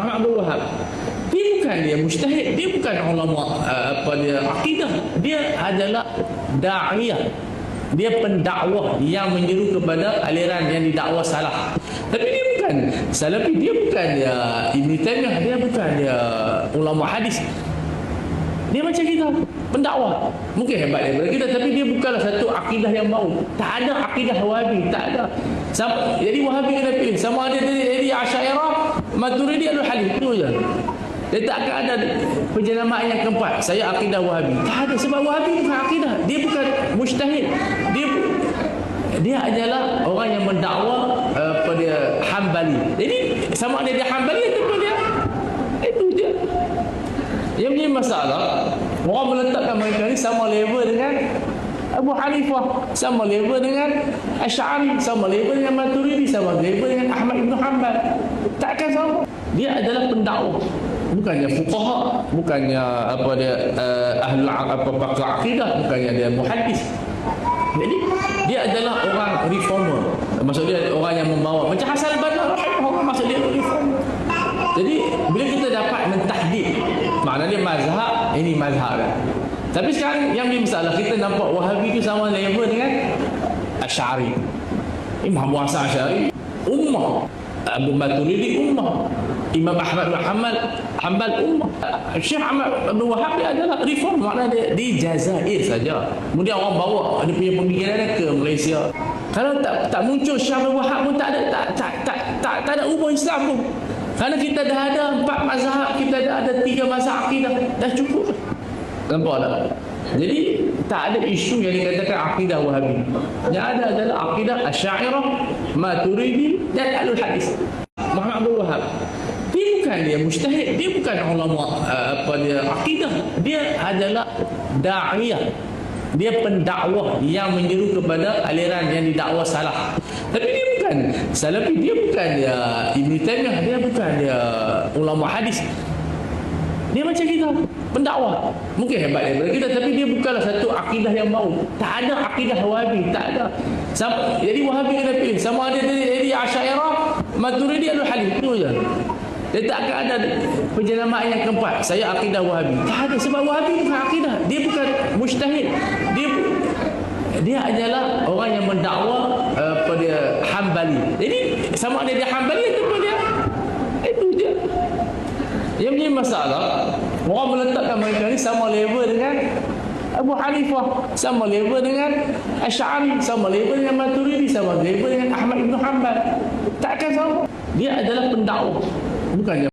Muhammad Abdul Wahab. Dia bukan dia mujtahid dia bukan ulama uh, apa dia akidah. Dia adalah da'iyah. Dia pendakwah yang menyeru kepada aliran yang didakwa salah. Tapi dia bukan salafi dia bukan dia Ibn Taymiyah dia bukan dia ulama hadis. Dia macam kita pendakwah. Mungkin hebat daripada kita tapi dia bukanlah satu akidah yang baru tak ada akidah wahabi tak ada. Sama, jadi wahabi kena pilih. Sama ada asyairah maturidi atau halif itu je. Dia tak akan ada penjelamaan yang keempat. Saya akidah wahabi. Tak ada sebab wahabi bukan akidah. Dia bukan mujtahid dia dia adalah orang yang mendakwa uh, pada hambali jadi sama ada dia hambali ataupun dia itu dia yang menjadi masalah. Orang meletakkan mereka ni sama level dengan Abu Hanifah sama level dengan Asy'ari sama level dengan Maturidi sama level dengan Ahmad Ibn Hanbal. Takkan sama? Dia adalah pendakwa bukannya fuqaha bukannya apa dia uh, ahli apa pakar akidah bukannya dia muhaddis. Jadi dia adalah orang reformer. Maksud dia orang yang membawa. Macam Hasan Banna rahimahullah maksud dia reformer. Jadi bila kita dapat mentahdid maknanya mazhab ini mazhab kan. Tapi sekarang yang dia masalah kita nampak Wahabi itu sama level dengan Asy'ari. Imam Abu Hasan Asy'ari ummah. Abu Maturidi ummah. Imam Ahmad bin Hanbal Hanbal ummah. Syekh Ahmad bin Wahab dia adalah reform maknanya dia di Jazair saja. Kemudian orang bawa dia punya pemikiran ke Malaysia. Kalau tak tak muncul Syekh bin Wahab pun tak ada tak tak tak tak, tak ada ubah Islam pun. Karena kita dah ada empat mazhab, kita dah ada tiga mazhab akidah, dah cukup. Nampak tak? Jadi tak ada isu yang dikatakan akidah Wahabi. Yang ada adalah akidah Asy'ariyah, Maturidi dan Ahlul Hadis. Muhammad Abdul Wahab. Dia bukan dia mujtahid, dia bukan ulama uh, apa dia akidah. Dia adalah da'iyah. Dia pendakwah yang menyeru kepada aliran yang didakwa salah. Tapi dia bukan salafi, dia bukan dia Ibn Taymiyah, dia bukan dia ulama hadis. Dia macam kita, pendakwah. Mungkin hebat daripada kita tapi dia bukanlah satu akidah yang baru. Tak ada akidah Wahabi, tak ada. Sama, jadi Wahabi kena pilih sama ada jadi, jadi Asy'ariyah, Maturidi atau Halif itu je. Dia tak akan ada penjelamaan yang keempat. Saya akidah Wahabi. Tak ada sebab Wahabi bukan akidah. Dia bukan mujtahid. Dia dia adalah orang yang mendakwa uh, pada Hambali. Jadi sama ada dia Hambali ataupun dia itu dia. Yang menjadi masalah orang meletakkan mereka ni sama level dengan Abu Hanifah sama level dengan Asy'ari sama level dengan Maturidi sama level dengan Ahmad Ibn Hanbal. Takkan sama. Dia adalah pendakwa bukannya